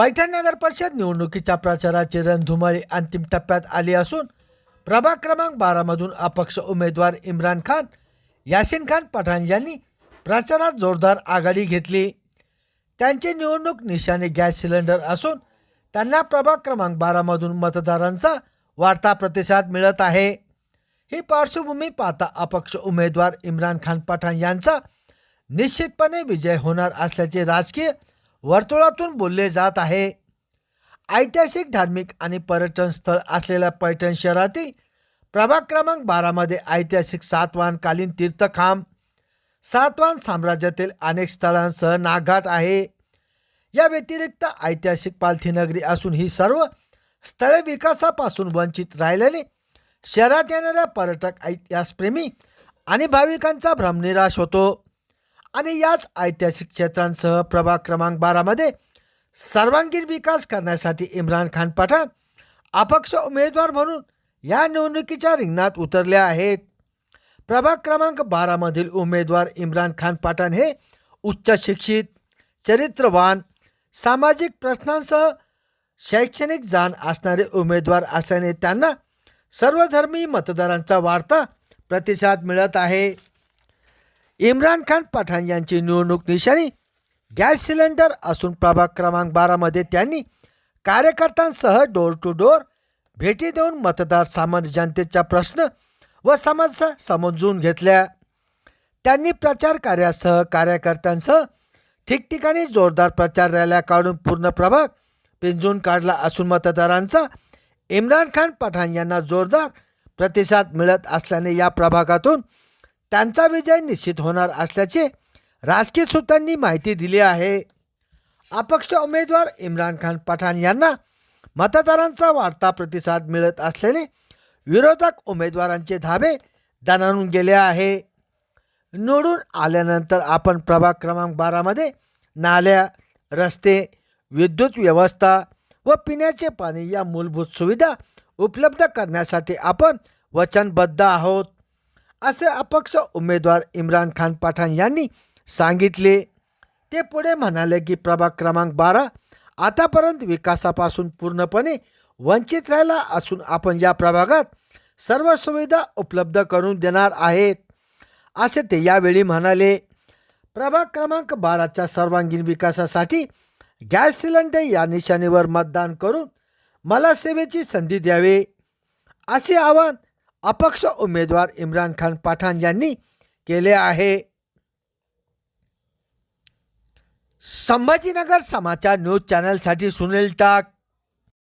पैठण नगर परिषद निवडणुकीच्या प्रचाराची रणधुमाळी अंतिम टप्प्यात आली असून प्रभाग क्रमांक बारामधून अपक्ष उमेदवार इम्रान खान यासिन खान पठाण यांनी प्रचारात जोरदार आघाडी घेतली. त्यांची निवडणूक निशाने गॅस सिलेंडर असून त्यांना प्रभाग क्रमांक बारामधून मतदारांचा वाढता प्रतिसाद मिळत आहे. ही पार्श्वभूमी पाहता अपक्ष उमेदवार इम्रान खान पठाण यांचा निश्चितपणे विजय होणार असल्याचे राजकीय वर्तुळातून बोलले जात आहे. ऐतिहासिक धार्मिक आणि पर्यटन स्थळ असलेल्या पैठण शहरातील प्रभाग क्रमांक बारामध्ये ऐतिहासिक सातवाहनकालीन तीर्थखांब सातवाहन साम्राज्यातील अनेक स्थळांसह नागघाट आहे. या व्यतिरिक्त ऐतिहासिक पालथीनगरी असून ही सर्व स्थळे विकासापासून वंचित राहिल्याने शहरात येणाऱ्या पर्यटक इतिहासप्रेमी आणि भाविकांचा भ्रमनिराश होतो. आणि याच ऐतिहासिक क्षेत्रांसह प्रभाग क्रमांक बारामध्ये सर्वांगीण विकास करण्यासाठी इम्रान खान पठाण अपक्ष उमेदवार म्हणून या निवडणुकीच्या रिंगणात उतरले आहेत. प्रभाग क्रमांक बारामधील उमेदवार इम्रान खान पठाण हे उच्च शिक्षित चरित्रवान सामाजिक प्रश्नांसह शैक्षणिक जाण असणारे उमेदवार असल्याने त्यांना सर्वधर्मी मतदारांचा वाढता प्रतिसाद मिळत आहे. इम्रान खान पठाण यांची निवडणूक निशाणी गॅस सिलेंडर असून प्रभाग क्रमांक बारामध्ये त्यांनी कार्यकर्त्यांसह डोर टू डोर भेटी देऊन मतदार सामान्य जनतेचा प्रश्न व समस्या समजून घेतल्या. त्यांनी प्रचार कार्यासह कार्यकर्त्यांसह ठिकठिकाणी जोरदार प्रचार रॅल्या काढून पूर्ण प्रभाग पिंजून काढला असून मतदारांचा इम्रान खान पठाण यांना जोरदार प्रतिसाद मिळत असल्याने या प्रभागातून त्यांचा विजय निश्चित होणार असल्याचे राजकीय सूत्रांनी माहिती दिली आहे. अपक्ष उमेदवार इम्रान खान पठाण यांना मतदारांचा वाढता प्रतिसाद मिळत असल्याने विरोधक उमेदवारांचे धाबे दणाणून गेले आहे. निवडून आल्यानंतर आपण प्रभाग क्रमांक बारामध्ये नाल्या रस्ते विद्युत व्यवस्था व पिण्याचे पाणी या मूलभूत सुविधा उपलब्ध करण्यासाठी आपण वचनबद्ध आहोत. असे अपक्ष उमेदवार इम्रान खान पठाण यांनी सांगितले. ते पुढे म्हणाले की प्रभाग क्रमांक बारा आतापर्यंत विकासापासून पूर्णपणे वंचित राहिला असून आपण या प्रभागात सर्व सुविधा उपलब्ध करून देणार आहेत. असे ते यावेळी म्हणाले. प्रभाग क्रमांक बाराच्या सर्वांगीण विकासासाठी गॅस सिलेंडर या निशाणीवर मतदान करून मला सेवेची संधी द्यावी. असे आवाहन अपक्ष उमेदवार इम्रान खान पठाण यांनी केले आहे. संभाजीनगर समाचार न्यूज चॅनलसाठी सुनील टाक.